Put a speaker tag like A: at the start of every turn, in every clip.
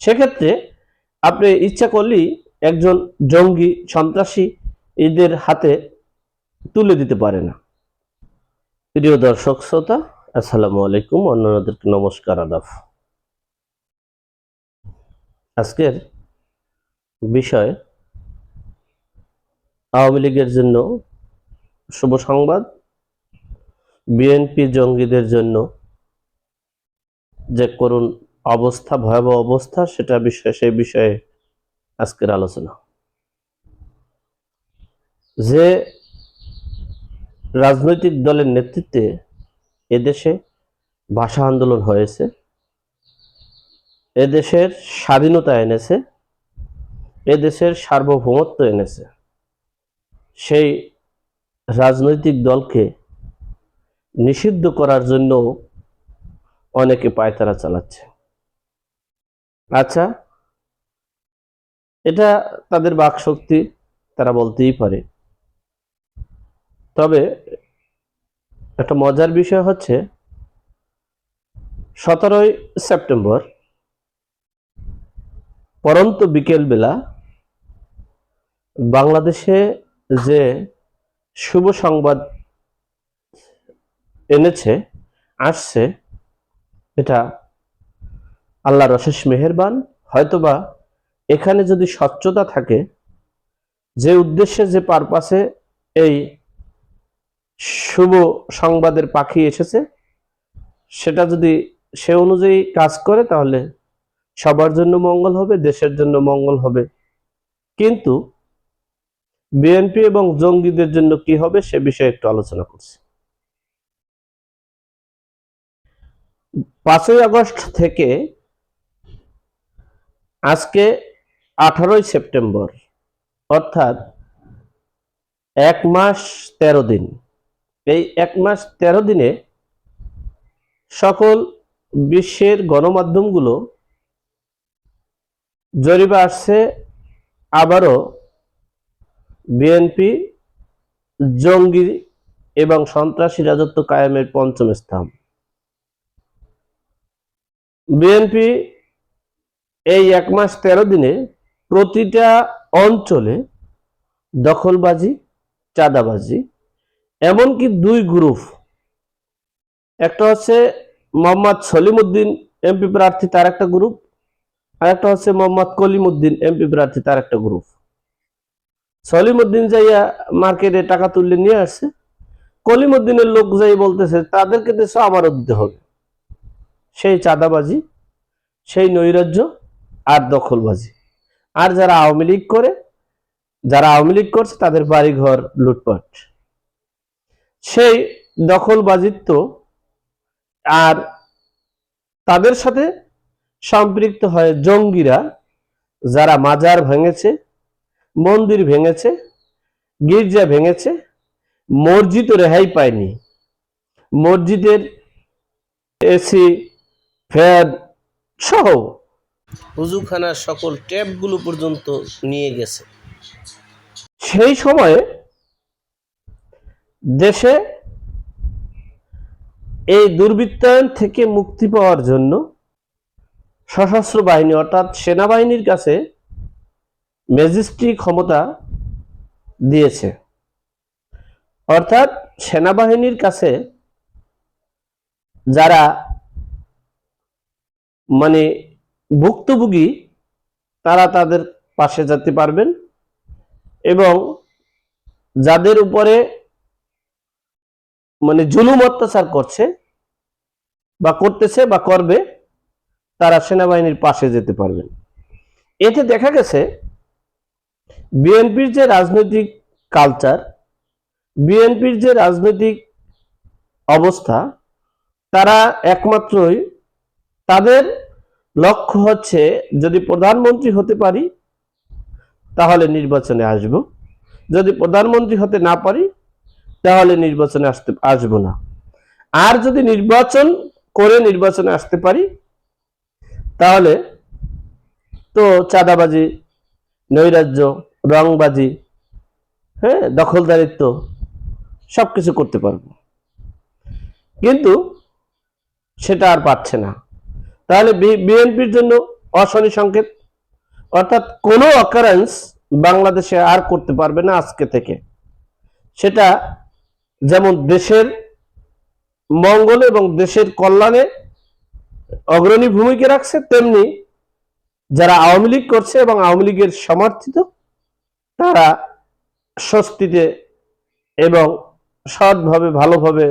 A: সেক্ষেত্রে আপনি ইচ্ছা করলেই একজন জঙ্গি, সন্ত্রাসী এদের হাতে তুলে দিতে পারে না প্রিয় দর্শক, শ্রোতা, আসসালামু আলাইকুম অন্যদেরকে নমস্কার, আদাব। আজকের বিষয়, আওয়ামী লীগের জন্য শুভ সংবাদ, বিএনপি জঙ্গিদের জন্য যে করুণ অবস্থা, ভয়াবহ অবস্থা, সেটা বিষয়ে, সেই বিষয়ে আজকের আলোচনা। যে রাজনৈতিক দলের নেতৃত্বে এদেশে ভাষা আন্দোলন হয়েছে, এদেশের স্বাধীনতা এনেছে, এদেশের সার্বভৌমত্ব এনেছে, সেই রাজনৈতিক দলকে নিষিদ্ধ করার জন্য অনেকে পায়তারা চালাচ্ছে। আচ্ছা। এটা তাদের বাকশক্তি, তারা বলতেই পারে। তবে একটা মজার বিষয় হচ্ছে, সতেরোই সেপ্টেম্বর, পরন্ত বিকেলবেলা বাংলাদেশে যে শুভ সংবাদ এনেছে, আসছে, এটা আল্লাহর অশেষ মেহেরবান, হয়তোবা এখানে যদি স্বচ্ছতা থাকে, যে উদ্দেশ্যে, যে পারপাসে এই শুভ সংবাদের পাখি এসেছে, সেটা যদি সে অনুযায়ী কাজ করে, তাহলে সবার জন্য মঙ্গল হবে, দেশের জন্য মঙ্গল হবে। কিন্তু বিএনপি এবং জঙ্গিদের জন্য কি হবে, সে বিষয়ে একটু আলোচনা করছি। পাঁচই আগস্ট থেকে আজকে আঠারোই সেপ্টেম্বর, অর্থাৎ এক মাস তেরো দিন। এই এক মাস তেরো দিনে সকল বিশ্বের গণমাধ্যমগুলো জরিপে আসছে, আবারও বিএনপি, জঙ্গি এবং সন্ত্রাসী রাজত্ব কায়েমের পঞ্চম স্থান। বিএনপি এই এক মাস তেরো দিনে প্রতিটা অঞ্চলে দখলবাজি, চাঁদাবাজি, এমনকি দুই গ্রুপ। একটা হচ্ছে মোহাম্মদ সলিমুদ্দিন এমপি প্রার্থী, তার একটা গ্রুপ, আর একটা হচ্ছে মোহাম্মদ কলিমুদ্দিন এমপি প্রার্থী, তার একটা গ্রুপ। সলিমুদ্দিন যাইয়া মার্কেটে টাকা তুললে নিয়ে আসছে কলিমুদ্দিনের লোক যাই বলতেছে, তাদেরকে দেশ আবারও দিতে হবে। সেই চাঁদাবাজি, সেই নৈরাজ্য আর দখলবাজি। আর যারা আওয়ামী লীগ করে, যারা আওয়ামী লীগ করছে, তাদের বাড়িঘর লুটপাট। সেই দখলবাজিত্ব আর তাদের সাথে সম্পৃক্ত হয় জঙ্গিরা, যারা মাজার ভেঙেছে, মন্দির ভেঙেছে, গির্জা ভেঙেছে মসজিদও রেহাই পায়নি। মসজিদের এসি, ফ্যান সহ হুজুখানার সকল ট্যাপগুলো পর্যন্ত নিয়ে গেছে। সেই সময়ে দেশে এই দুর্বৃত্তায়ন থেকে মুক্তি পাওয়ার জন্য সশস্ত্র বাহিনী, অর্থাৎ সেনাবাহিনীর কাছে ম্যাজিস্ট্রি ক্ষমতা দিয়েছে। অর্থাৎ সেনাবাহিনীর কাছে যারা মানে ভুক্তভোগী, তারা তাদের পাশে যেতে পারবেন এবং যাদের উপরে মানে জুলুম অত্যাচার করছে বা করতেছে বা করবে, তারা সেনাবাহিনীর পাশে যেতে পারবেন। এতে দেখা গেছে, বিএনপির যে রাজনৈতিক কালচার বিএনপির যে রাজনৈতিক অবস্থা, তারা একমাত্রই তাদের লক্ষ্য হচ্ছে যদি প্রধানমন্ত্রী হতে পারি, তাহলে নির্বাচনে আসব। যদি প্রধানমন্ত্রী হতে না পারি, তাহলে নির্বাচনে আসতে, আসব না। আর যদি নির্বাচন করে নির্বাচনে আসতে পারি, তাহলে তো চাঁদাবাজি, নৈরাজ্য, রংবাজি হ্যাঁ দখলদারিত্ব সব কিছু করতে পারব। কিন্তু সেটা আর পাচ্ছে না। তাহলে বিএনপির জন্য অশনি সংকেত। অর্থাৎ কোনো অকারেন্স বাংলাদেশে আর করতে পারবে না আজকে থেকে। সেটা যেমন দেশের মঙ্গল এবং দেশের কল্যাণে অগ্রণী ভূমিকা রাখছে, তেমনি যারা আওয়ামী লীগ করছে এবং আওয়ামী লীগের সমর্থিত, তারা স্বস্তিতে এবং সৎভাবে, ভালোভাবে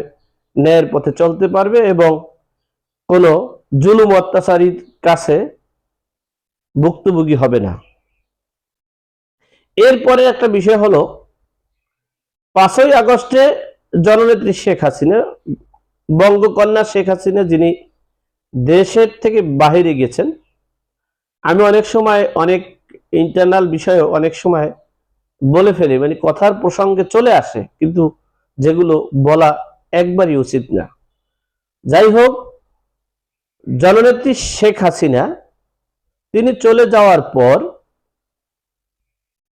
A: ন্যায়ের পথে চলতে পারবে এবং কোনো জুলুম অত্যাচারীর কাছে ভুক্তভোগী হবে না। এরপরে একটা বিষয় হলো, পাঁচই আগস্টে জননেত্রী শেখ হাসিনা, বঙ্গকন্যা শেখ হাসিনা, যিনি দেশের থেকে বাহিরে গেছেন, আমি অনেক সময় অনেক ইন্টারনাল বিষয়ে অনেক সময় বলে ফেলি মানে কথার প্রসঙ্গে চলে আসে, কিন্তু যেগুলো বলা একবারই উচিত না। যাই হোক জননেত্রী শেখ হাসিনা, তিনি চলে যাওয়ার পর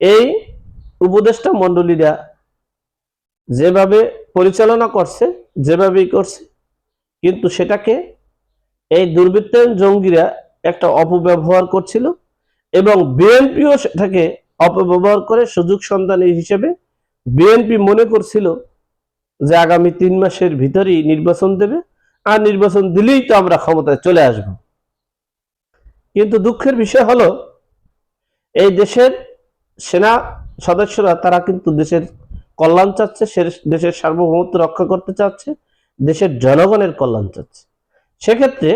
A: এই উপদেষ্টা মণ্ডলীরা যেভাবে পরিচালনা করছে, যেভাবেই করছে, কিন্তু সেটাকে এই দুর্বৃত্তায়ন জঙ্গিরা একটা অপব্যবহার করছিল এবং বিএনপিও সেটাকে অপব্যবহার করে সুযোগ সন্ধানী হিসেবে বিএনপি মনে করছিল যে আগামী তিন মাসের ভিতরেই নির্বাচন দেবে। আর নির্বাচন দিলেই তো আমরা ক্ষমতায় চলে আসব। কিন্তু দুঃখের বিষয় হলো, এই দেশের সেনা সদস্যরা, তারা কিন্তু দেশের কল্যাণ চাচ্ছে দেশের সার্বভৌমত্ব রক্ষা করতে চাচ্ছে, দেশের জনগণের কল্যাণ চাচ্ছে। সেক্ষেত্রে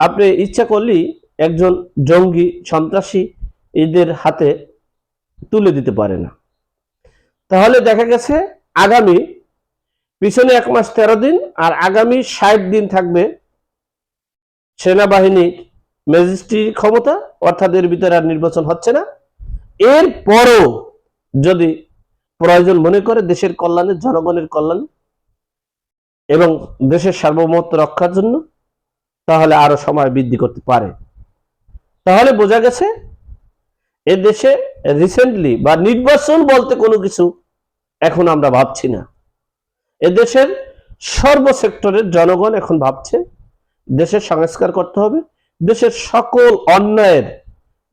A: আপনি ইচ্ছা করলেই একজন জঙ্গি সন্ত্রাসী এদের হাতে তুলে দিতে পারে না তাহলে দেখা গেছে আগামী পিছনে এক মাস তেরো দিন আর আগামী ষাট দিন থাকবে সেনাবাহিনীর ম্যাজিস্ট্রির ক্ষমতা, অর্থাৎ এর ভিতরে আর নির্বাচন হচ্ছে না। এর পরও যদি প্রয়োজন মনে করে দেশের কল্যাণে, জনগণের কল্যাণে এবং দেশের সার্বভৌমত্ব রক্ষার জন্য, তাহলে আরও সময় বৃদ্ধি করতে পারে। তাহলে বোঝা গেছে, এ দেশে রিসেন্টলি বা নির্বাচন বলতে কোনো কিছু এখন আমরা ভাবছি না। এদেশের সর্বসেক্টরের জনগণ এখন ভাবছে দেশের সংস্কার করতে হবে, দেশের সকল অন্যায়ের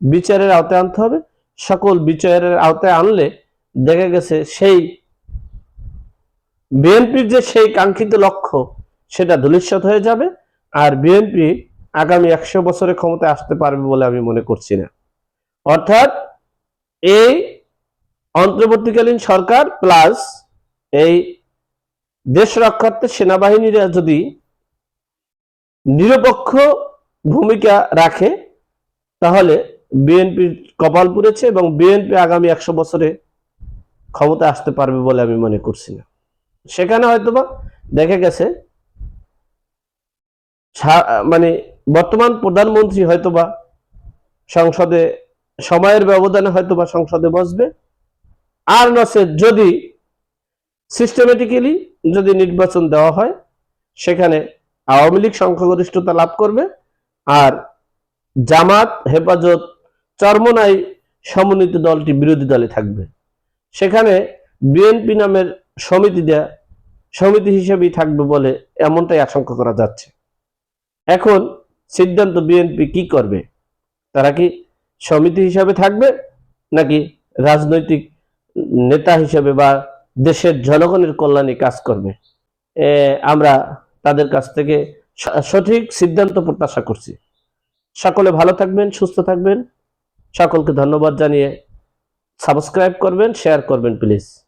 A: বিচারের আওতায় আনতে হবে, সকল বিচারের আওতায় আনলে দেখা গেছে সেই বিএনপির যে সেই কাঙ্ক্ষিত লক্ষ্য, সেটা ধূলিসাৎ হয়ে যাবে আর বিএনপি আগামী একশো বছরের ক্ষমতায় আসতে পারবে বলে আমি মনে করছি না। অর্থাৎ এই অন্তর্বর্তীকালীন সরকার প্লাস এই দেশ রক্ষার্থে সেনাবাহিনীরা যদি নিরপেক্ষ ভূমিকা রাখে, তাহলে বিএনপি কপাল পুড়েছে এবং বিএনপি আগামী একশো বছরে ক্ষমতা আসতে পারবে বলে আমি মনে করছি না। সেখানে হয়তোবা দেখা গেছে মানে বর্তমান প্রধানমন্ত্রী হয়তোবা সংসদে, সময়ের ব্যবধানে হয়তোবা সংসদে বসবে। আর নসে যদি সিস্টেমেটিক্যালি যদি নির্বাচন দেওয়া হয়, সেখানে আওয়ামী লীগ সংখ্যাগরিষ্ঠতা লাভ করবে আর জামাত, হেফাজত, চরমনাই সমন্বিত দলটি বিরোধী দলে থাকবে। সেখানে বিএনপি নামের সমিতি দেয়া, সমিতি হিসেবেই থাকবে বলে এমনটাই আশঙ্কা করা যাচ্ছে। এখন সিদ্ধান্ত বিএনপি কি করবে? তারা কি সমিতি হিসাবে থাকবে নাকি রাজনৈতিক নেতা হিসেবে বা দেশের জনগণের কল্যাণে কাজ করবে। আমরা তাদের কাছ থেকে সঠিক সিদ্ধান্ত প্রত্যাশা করছি। সকলে ভালো থাকবেন, সুস্থ থাকবেন। সকলকে ধন্যবাদ জানিয়ে সাবস্ক্রাইব করবেন, শেয়ার করবেন, প্লিজ।